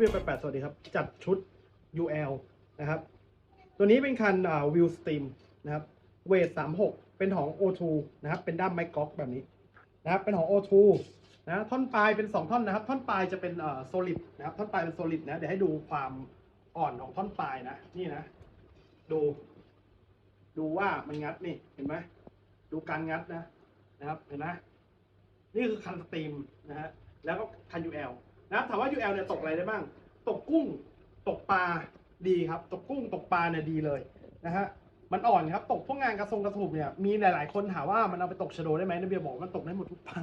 เบียร์แปดสวัสดีครับ จัดชุด UL นะครับ ตัวนี้เป็นคันวิวสตรีมนะครับ เวทสามหกเป็นของ O2 นะครับ เป็นด้ามไมค์ก๊อกแบบนี้นะครับ เป็นของ O2 นะท่อนปลายเป็น 2 ท่อนนะครับ ท่อนปลายจะเป็นโซลิดนะครับ ท่อนปลายเป็นโซลิดนะ เดี๋ยวให้ดูความอ่อนของท่อนปลายนะ นี่นะ ดู ดูว่ามันงัดนี่ เห็นไหม ดูการงัดนะ นะครับ เห็นไหมนี่คือคันสตรีมนะฮะ แล้วก็คัน UL นะครับถามว่า UL เนี่ยตกอะไรได้บ้าง ตกกุ้งตกปลาดีครับ ตกกุ้งตกปลาเนี่ยดีเลยนะฮะมันอ่อนครับ ตกพวกงานกระทรงกระถูกเนี่ยมีหลาย ๆ คนถามว่ามันเอาไปตกชะโดได้ไหมนเบียบอกว่ามันตกได้หมดทุกปลา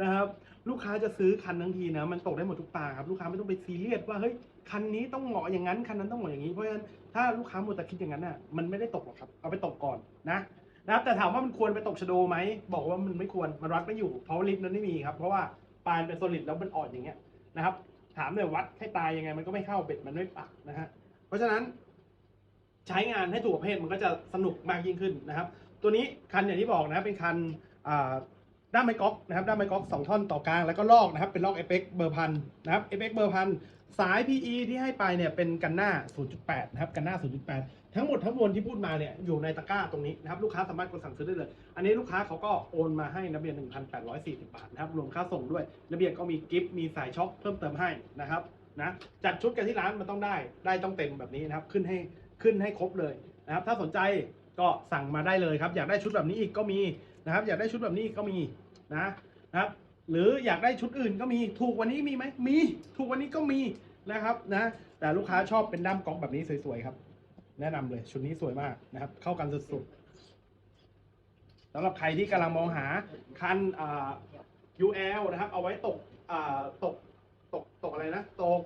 นะครับลูกค้าจะซื้อคันทั้งทีนะมันตกได้หมดทุกปลาครับลูกค้าไม่ต้องไปซีเรียสว่าเฮ้ยคันนี้ต้องเหมาะอย่างนั้นคันนั้นต้องเหมาะอย่างนี้เพราะฉะนั้นถ้าลูกค้าหมดแต่คิดอย่างนั้นน่ะมันไม่ได้ตกหรอกครับเอาไปตกก่อนนะนะครับแต่ถามว่ามันควรไปตกชะโดไหมบอกว่ามันไม่ควรมันวัดไม่อยู่เพราะลิฟต์นั้นไม่มีครับเพราะว่าปลาเป็นโซลิดแล้วมันอ่อนอย่างเงี้ย นะครับ ถามเลยวัดให้ตายยังไง มันก็ไม่เข้าเบ็ดมันไม่ปักนะฮะเพราะฉะนั้นใช้งานให้ถูกประเภทมันก็จะสนุกมากยิ่งขึ้นนะครับ ตัวนี้คันอย่างที่บอกนะเป็นคันอ่า ด้ามไม้ก๊อกนะครับด้ามไม้ก๊อกสองท่อนต่อกลางแล้วก็ลอกนะครับเป็นลอกเอฟเเบอร์พันนะครับเอฟเบอร์พันสาย PE ที่ให้ไปเนี่ยเป็นกันหน้า 0.8 นะครับ กันหน้า 0.8 ทั้งหมดทั้งมวลที่พูดมาเนี่ยอยู่ในตะกร้าตรงนี้นะครับ ลูกค้าสามารถกดสั่งซื้อได้เลย อันนี้ลูกค้าเขาก็โอนมาให้นักเรียน1,840 บาทนะครับ รวมค่าส่งด้วยนักเรียนก็มีกิฟต์มีสายช็อคเพิ่มเติมให้นะครับนะจัดชุดกันที่ร้านมันต้องได้ ได้ต้องเต็มแบบนี้นะครับ ขึ้นให้ขึ้นให้ครบเลยนะครับ ถ้าสนใจ ก็สั่งมาได้เลยครับ อยากได้ชุดแบบนี้อีกก็มีนะครับ อยากได้ชุดแบบนี้อีกก็มีนะนะครับ หรืออยากได้ชุดอื่นก็มีถูกวันนี้มีไหมมี ถูกวันนี้ก็มีนะครับนะ แต่ลูกค้าชอบเป็นด้ามก๊อกแบบนี้สวยๆครับ แนะนำเลยชุดนี้สวยมากนะครับ เข้ากันสุดๆสำหรับใครที่กำลังมองหาคันอ่า UL นะครับ เอาไว้ตกอ่าตกตกตกอะไรนะตก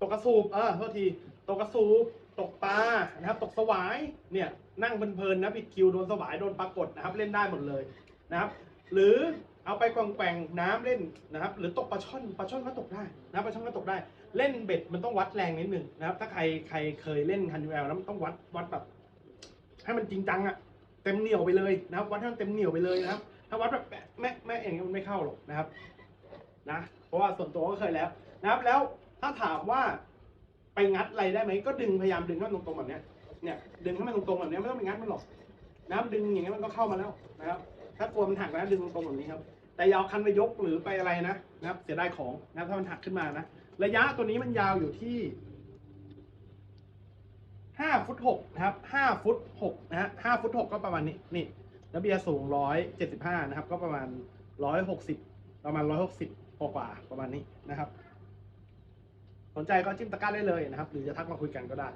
ตกกระสูบเออโทษทีตกกระสูบ ตกปลานะครับ ตกสวายเนี่ยนั่งเพลินๆนะผิดคิวโดนสวายโดนปรากฏนะครับ เล่นได้หมดเลยนะครับ หรือเอาไปกวงแกว่งน้ำเล่นนะครับ หรือตกปลาช่อนปลาช่อนก็ตกได้นะปลาช่อนก็ตกได้ เล่นเบ็ดมันต้องวัดแรงนิดนึงนะครับ ถ้าใครใครเคยเล่นคันยูแอลแล้วมันต้องวัดวัดแบบให้มันจริงจังอะเต็มเหนียวไปเลยนะครับ วัดให้มันเต็มเหนียวไปเลยนะครับ ถ้าวัดแบบแม่แม่แม่เองมันไม่เข้าหรอกนะครับนะเพราะว่าส่วนตัวก็เคยแล้วนะครับแล้วถ้าถามว่า ไปงัดอะไรได้ไหมก็ดึงพยายามดึงให้มันตรงๆแบบเนี้ยเนี่ยดึงให้มันตรงๆแบบเนี้ยไม่ต้องไปงัดมันหรอกนะครับดึงอย่างเงี้ยมันก็เข้ามาแล้วนะครับ ถ้ากลัวมันหักนะดึงตรงๆแบบนี้ครับ แต่ยาเอาคันไปยกหรือไปอะไรนะนะครับ เสียดายของนะครับถ้ามันหักขึ้นมานะระยะตัวนี้มันยาวอยู่ที่ห้าฟุตหกนะครับห้าฟุตหกนะฮะห้าฟุตหกก็ประมาณนี้นี่แล้วเบียร์สูงร้อยเจ็ดสิบห้านะครับ ก็ประมาณร้อยหกสิบประมาณร้อยหกสิบกว่าประมาณนี้นะครับ สนใจก็จิ้มตะกร้าได้เลยนะครับ หรือจะทักมาคุยกันก็ได้